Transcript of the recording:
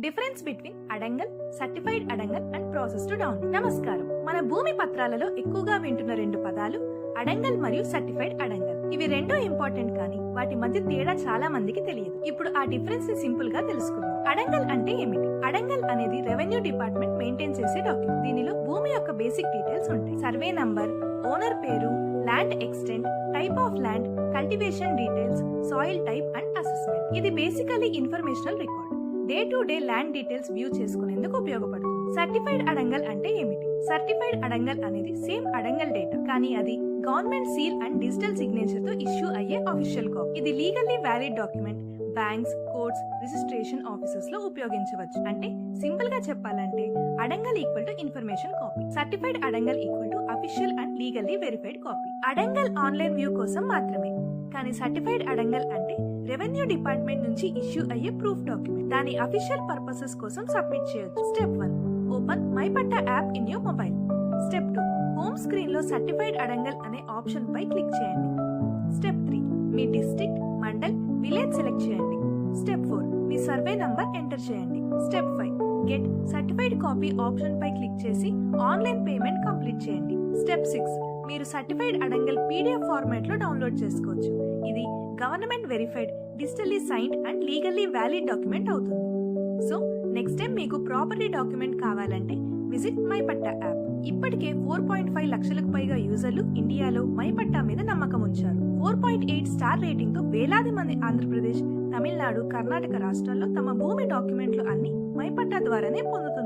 Difference between adangal certified adangal and process to down. నమస్కారం. మన భూమి పత్రాలలో ఎక్కువగా వింటున్న రెండు పదాలు అడంగల్ మరియు సర్టిఫైడ్ అడంగల్. ఇవి రెండూ ఇంపార్టెంట్ కానీ వాటి మధ్య తేడా చాలా మందికి తెలియదు. ఇప్పుడు ఆ డిఫరెన్స్ని సింపుల్గా తెలుసుకుందాం. అడంగల్ అంటే ఏమిటి? అడంగల్ అనేది రెవెన్యూ డిపార్ట్మెంట్ మెయింటైన్ చేసే డాక్యుమెంట్. దీనిలో భూమి యొక్క బేసిక్ డీటెయిల్స్ ఉంటాయి. సర్వే నంబర్ ఓనర్ పేరు land extent type of land cultivation details soil type and assessment. ఇది basically informational record. Day to day land details view చేసుకునేందుకు ఉపయోగపడుతుంది. సర్టిఫైడ్ అడంగల్ అంటే ఏమిటి? సర్టిఫైడ్ అడంగల్ అనేది సేమ్ అడంగల్ డేటా కానీ అది గవర్నమెంట్ సీల్ అండ్ డిజిటల్ సిగ్నేచర్తో ఇష్యూ అయ్యే అఫీషియల్ కాపీ. ఇది legally valid document banks courts registration ఆఫీసెస్లో ఉపయోగించవచ్చు. అంటే సింపుల్గా చెప్పాలంటే adangal equal to information copy. Certified adangal equal to official and legally verified copy. Adangal online view కోసం మాత్రమే కానీ సర్టిఫైడ్ అడంగల్ అంటే రెవెన్యూ డిపార్ట్మెంట్ నుంచి ఇష్యూ అయ్యే ప్రూఫ్ డాక్యుమెంట్. దాని అఫీషియల్ పర్పసెస్ కోసం సబ్మిట్ చేయొచ్చు. Step one. Open my patta app in your mobile. Step two. Home స్క్రీన్లో సర్టిఫైడ్ అడంగల్ అనే ఆప్షన్ పై క్లిక్ చేయండి. Step three. మీ డిస్ట్రిక్ట్ మండల్ విలేజ్ సెలెక్ట్ చేయండి. Step four. మీ సర్వే నంబర్ ఎంటర్ చేయండి. Step five. Get certified copy option పై click చేసి online payment complete చేయండి. Step six. మీరు certified adangal PDF ఫార్మాట్లో డౌన్లోడ్ చేసుకోవచ్చు. ఇది government verified digitally signed and legally valid document అవుతుంది. So next time మీకు property document కావాలంటే విజిట్ మై పట్టా యాప్. ఇప్పటికే ఫోర్ పాయింట్ ఫైవ్ లక్షలకు పైగా యూజర్లు ఇండియాలో మై పట్టా మీద నమ్మకం ఉంచారు. ఫోర్ పాయింట్ ఎయిట్ స్టార్ రేటింగ్తో వేలాది మంది ఆంధ్రప్రదేశ్ తమిళనాడు కర్ణాటక రాష్ట్రాల్లో తమ భూమి డాక్యుమెంట్లు అన్ని మై పట్టా ద్వారానే పొందుతారు